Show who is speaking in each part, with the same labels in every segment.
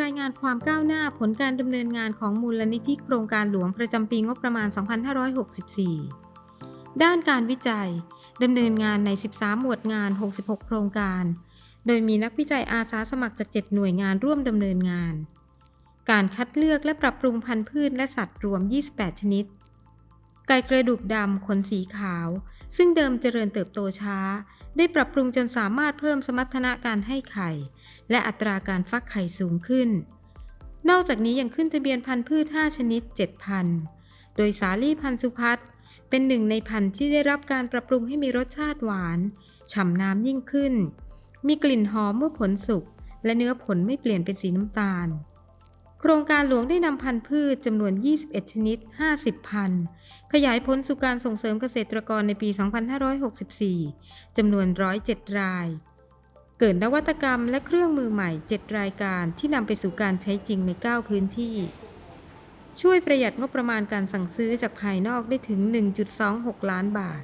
Speaker 1: รายงานความก้าวหน้าผลการดำเนินงานของมูลนิธิโครงการหลวงประจำปีงบประมาณ 2564 ด้านการวิจัยดำเนินงานใน 13 หมวดงาน 66 โครงการ โดยมีนักวิจัยอาสาสมัครจาก 7 หน่วยงานร่วมดำเนินงาน การคัดเลือกและปรับปรุงพันธุ์พืชและสัตว์รวม 28 ชนิด ไก่กระดูกดำขนสีขาว ซึ่งเดิมเจริญเติบโตช้า ได้ปรับปรุงจนสามารถเพิ่มสมรรถนะการให้ไข่ และอัตราการฟักไข่สูงขึ้น นอกจากนี้ยังขึ้นทะเบียนพันธุ์พืช 5 ชนิด 7 พันธุ์โดยสาลี่พันธุ์สุพัฒน์เป็นหนึ่งในพันธุ์ที่ได้รับการปรับปรุงให้มีรสชาติหวาน ฉ่ำน้ำยิ่งขึ้น มีกลิ่นหอมเมื่อผลสุกและเนื้อผลไม่เปลี่ยนเป็นสีน้ำตาล ครงการหลวงได้นำพันธุ์พืชจำนวน 21 ชนิด 50 พันธุ์ ขยายผลสู่การส่งเสริมเกษตรกรในปี 2564 จำนวน 107 ราย เกิดนวัตกรรมและเครื่องมือใหม่ 7 รายการที่นำไปสู่การใช้จริงใน 9 พื้นที่ ช่วยประหยัดงบประมาณการสั่งซื้อจากภายนอกได้ถึง 1.26 ล้านบาท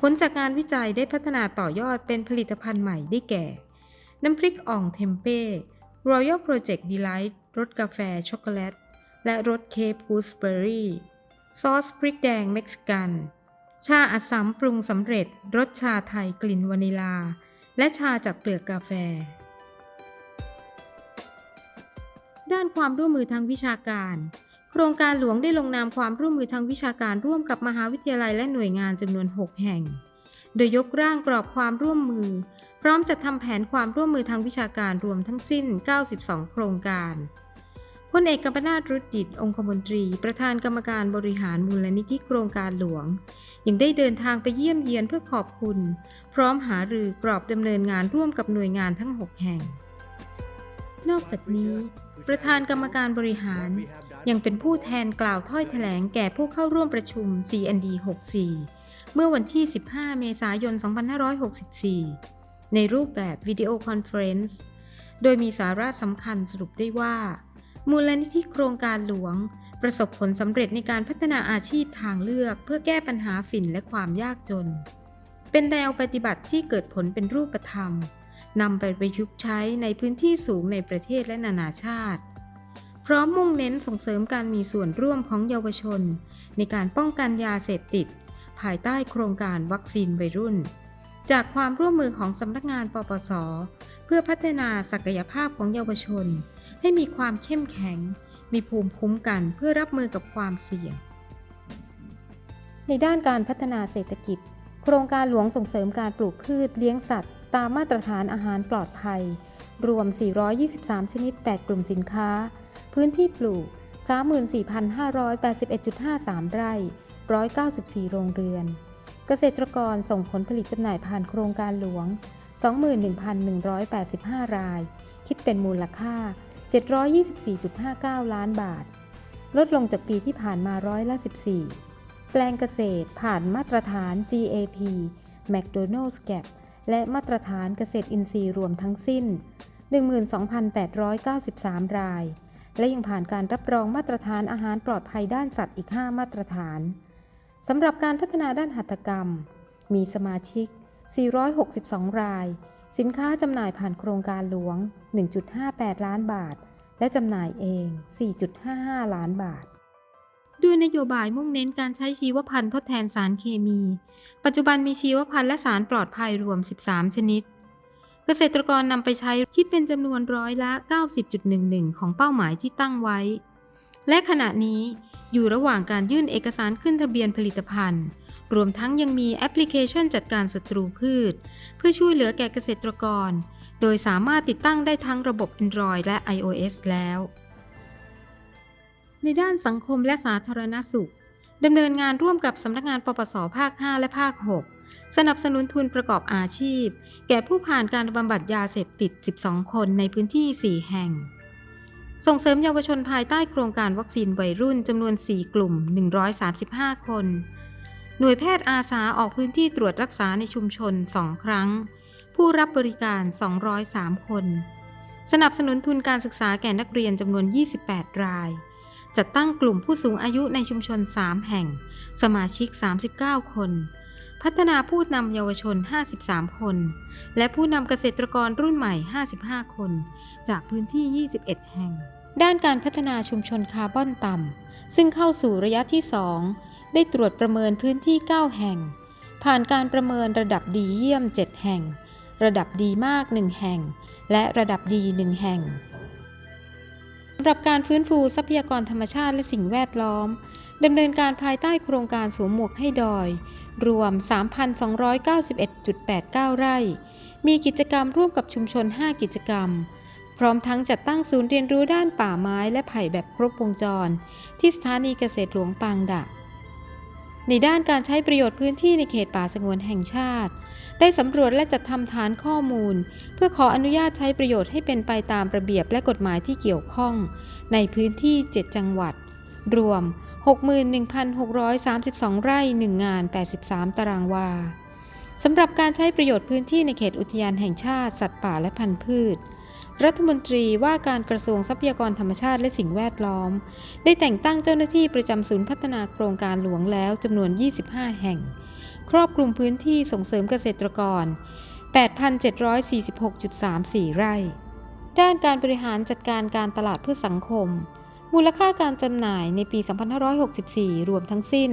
Speaker 1: ผลจากงานวิจัยได้พัฒนาต่อยอดเป็นผลิตภัณฑ์ใหม่ได้แก่ น้ำพริกอ่องเทมเป้ Royal Project Delight รสกาแฟช็อกโกแลต และรสเคปกูสเบอร์รี่ ซอสพริกแดงเม็กซิกัน ชาอัสสัมปรุงสำเร็จ รสชาไทยกลิ่นวานิลา และชาจากเปลือกกาแฟ ด้านความร่วมมือทางวิชาการ โครงการหลวงได้ลงนามความร่วมมือทางวิชาการร่วมกับมหาวิทยาลัยและหน่วยงานจำนวน 6 แห่ง โดยยกร่างกรอบความร่วมมือพร้อมจัดทำแผนความร่วมมือทางวิชาการรวมทั้งสิ้น 92 โครงการ พลเอกกัมปนาตรุดดิต องคมนตรี ประธานกรรมการบริหารมูลนิธิโครงการหลวง ยังได้เดินทางไปเยี่ยมเยียนเพื่อขอบคุณ พร้อมหารือกรอบดำเนินงานร่วมกับหน่วยงานทั้ง 6 แห่ง นอกจากนี้ ประธานกรรมการบริหาร ยังเป็นผู้แทนกล่าวถ้อยแถลงแก่ผู้เข้าร่วมประชุม CND 64 เมื่อวันที่ 15 เมษายน 2564 ในรูปแบบวิดีโอคอนเฟรนซ์โดยมีสาระสำคัญสรุปได้ว่า มูลนิธิโครงการหลวง ประสบผลสำเร็จในการพัฒนาอาชีพทางเลือก เพื่อแก้ปัญหาฝิ่นและความยากจน เป็นแนวปฏิบัติที่เกิดผลเป็นรูปธรรมนำไปประยุกต์ใช้ในพื้นที่สูงในประเทศและนานาชาติ พร้อมมุ่งเน้นส่งเสริมการมีส่วนร่วมของเยาวชน ในการป้องกันยาเสพติด ภายใต้โครงการวัคซีนวัยรุ่น จากความร่วมมือของสำนักงานปปส เพื่อพัฒนาศักยภาพของเยาวชน ให้มีความเข้มแข็ง มีภูมิคุ้มกันเพื่อรับมือกับความเสี่ยง ในด้านการพัฒนาเศรษฐกิจ โครงการหลวงส่งเสริมการปลูกพืชเลี้ยงสัตว์ ตามมาตรฐานอาหารปลอดภัย รวม 423 ชนิด 8 กลุ่มสินค้า พื้นที่ปลูก 34,581.53 ไร่ 194 โรงเรือน เกษตรกรส่งผลผลิตจำหน่ายผ่านโครงการหลวง 21,185 ราย คิดเป็นมูลค่า 724.59 ล้านบาท ลดลงจากปีที่ผ่านมาร้อยละ 14 แปลงเกษตรผ่านมาตรฐาน GAP McDonald's Gap และมาตรฐานเกษตรอินทรีย์รวมทั้งสิ้น 12,893 ราย และยังผ่านการรับรองมาตรฐานอาหารปลอดภัยด้านสัตว์อีก 5 มาตรฐาน สำหรับการพัฒนาด้านหัตถกรรม มีสมาชิก 462 ราย สินค้าจำหน่ายผ่านโครงการหลวง 1.58 ล้านบาท และจำหน่ายเอง 4.55 ล้านบาท ด้วยนโยบายมุ่งเน้นการใช้ชีวพันธุ์ทดแทนสารเคมี ปัจจุบันมีชีวพันธุ์และสารปลอดภัยรวม 13 ชนิด เกษตรกรนำไปใช้คิดเป็นจำนวนร้อยละ 90.11 ของเป้าหมายที่ตั้งไว้ และขณะนี้อยู่ระหว่างการยื่นเอกสารขึ้นทะเบียนผลิตภัณฑ์ รวมทั้งยังมีแอปพลิเคชันจัดการศัตรูพืช เพื่อช่วยเหลือแก่เกษตรกร โดยสามารถติดตั้งได้ทั้งระบบ Android และ iOS แล้ว ในด้านสังคมและสาธารณสุขดำเนินงานร่วมกับสำนักงานปปสภาค 5 และภาค 6 สนับสนุนทุนประกอบอาชีพ แก่ผู้ผ่านการบำบัดยาเสพติด 12 คนในพื้นที่ 4 แห่ง ส่งเสริมเยาวชนภายใต้โครงการวัคซีนวัยรุ่นจำนวน 4 กลุ่ม 135 คน หน่วยแพทย์อาสาออกพื้นที่ตรวจรักษาในชุมชน 2 ครั้ง ผู้รับบริการ 203 คน สนับสนุนทุนการศึกษาแก่นักเรียนจำนวน 28 ราย จัดตั้งกลุ่มผู้สูงอายุในชุมชน 3 แห่ง สมาชิก 39 คน พัฒนาผู้นำเยาวชน 53 คน และผู้นำเกษตรกรรุ่นใหม่ 55 คน จากพื้นที่ 21 แห่ง ด้านการพัฒนาชุมชนคาร์บอนต่ำ ซึ่งเข้าสู่ระยะที่ 2 ได้ตรวจประเมินพื้นที่ 9 แห่ง ผ่านการประเมินระดับดีเยี่ยม 7 แห่ง ระดับดีมาก 1 แห่ง และระดับดี 1 แห่งสำหรับการฟื้นฟูทรัพยากรธรรมชาติและสิ่งแวดล้อมดำเนินการภายใต้โครงการสวมหมวกให้ดอย รวม 3,291.89 ไร่ มีกิจกรรมร่วมกับชุมชน 5 กิจกรรม พร้อมทั้งจัดตั้งศูนย์เรียนรู้ด้านป่าไม้และไผ่แบบครบวงจร ที่สถานีเกษตรหลวงปางดะ ในด้านการใช้ประโยชน์พื้นที่ในเขตป่าสงวนแห่งชาติ ได้สำรวจและจัดทำฐานข้อมูล เพื่อขออนุญาตใช้ประโยชน์ให้เป็นไปตามระเบียบและกฎหมายที่เกี่ยวข้อง ในพื้นที่ 7 จังหวัด รวม 61,632 ไร่ 1 งาน 83 ตารางวา สำหรับการใช้ประโยชน์พื้นที่ในเขตอุทยานแห่งชาติสัตว์ป่าและพันธุ์พืช รัฐมนตรีว่าการกระทรวงทรัพยากรธรรมชาติและสิ่งแวดล้อม ได้แต่งตั้งเจ้าหน้าที่ประจำศูนย์พัฒนาโครงการหลวงแล้วจำนวน 25 แห่ง ครอบคลุมพื้นที่ส่งเสริมเกษตรกร 8,746.34 ไร่ ด้านการบริหารจัดการการตลาดเพื่อสังคม มูลค่าการจำหน่ายในปี 2564 รวมทั้งสิ้น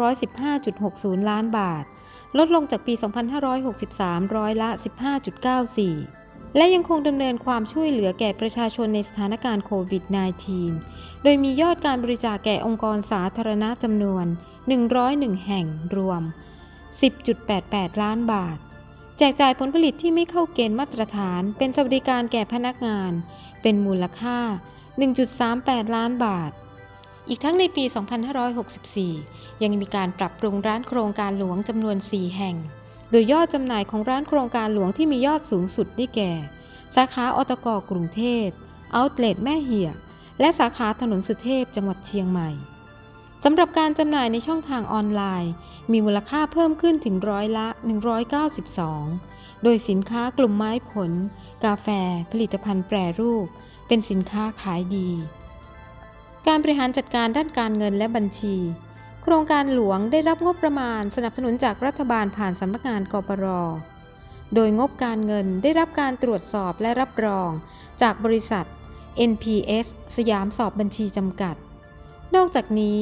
Speaker 1: 1,215.60 ล้านบาท ลดลงจากปี 2563 ร้อยละ 15.94 และยังคงดำเนินความช่วยเหลือแก่ประชาชนในสถานการณ์โควิด -19 โดยมียอดการบริจาคแก่องค์กรสาธารณะจำนวน 101 แห่งรวม 10.88 ล้านบาทแจกจ่ายผลผลิตที่ไม่เข้าเกณฑ์มาตรฐาน เป็นสวัสดิการแก่พนักงาน เป็นมูลค่า 1.38 ล้านบาท อีกทั้งในปี 2564 ยังมีการปรับปรุงร้านโครงการหลวงจำนวน 4 แห่ง โดยยอดจำหน่ายของร้านโครงการหลวงที่มียอดสูงสุดได้แก่ สาขาอตกกรุงเทพเอาท์เลทแม่เหี่ย และสาขาถนนสุเทพจังหวัดเชียงใหม่สำหรับการจำหน่ายในช่องทางออนไลน์ มีมูลค่าเพิ่มขึ้นถึงร้อยละ 192 โดยสินค้ากลุ่มไม้ผล กาแฟ ผลิตภัณฑ์แปรรูป เป็นสินค้าขายดี การบริหารจัดการด้านการเงินและบัญชี โครงการหลวงได้รับงบประมาณสนับสนุนจากรัฐบาลผ่านสำนักงานกปรโดยงบการเงินได้รับการตรวจสอบและรับรองจากบริษัท NPS สยามสอบบัญชีจำกัด นอกจากนี้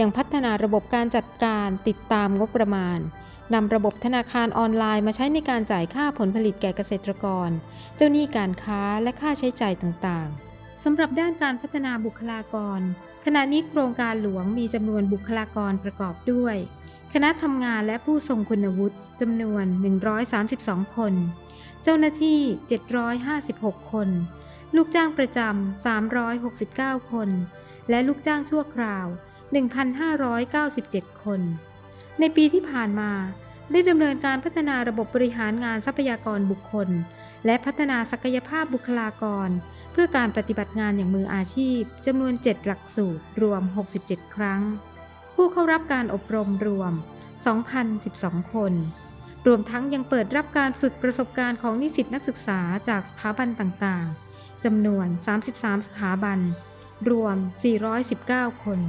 Speaker 1: ยังพัฒนาระบบการจัดการติดตามงบประมาณ นำระบบธนาคารออนไลน์มาใช้ในการจ่ายค่าผลผลิตแก่เกษตรกร เจ้าหนี้การค้าและค่าใช้จ่ายต่างๆสำหรับด้านการพัฒนาบุคลากร ขณะนี้โครงการหลวงมีจำนวนบุคลากรประกอบด้วย คณะทำงานและผู้ทรงคุณวุฒิจำนวน 132 คน เจ้าหน้าที่ 756 คน ลูกจ้างประจำ 369 คน และลูกจ้างชั่วคราว 1,597 คนในปีที่ผ่านมา ได้ดำเนินการพัฒนาระบบบริหารงานทรัพยากรบุคคล และพัฒนาศักยภาพบุคลากร เพื่อการปฏิบัติงานอย่างมืออาชีพจำนวน 7 หลักสูตร รวม 67 ครั้ง ผู้เข้ารับการอบรมรวม 2,012 คน รวมทั้งยังเปิดรับการฝึกประสบการณ์ของนิสิตนักศึกษาจากสถาบันต่างๆจำนวน 33 สถาบัน รวม 419 คน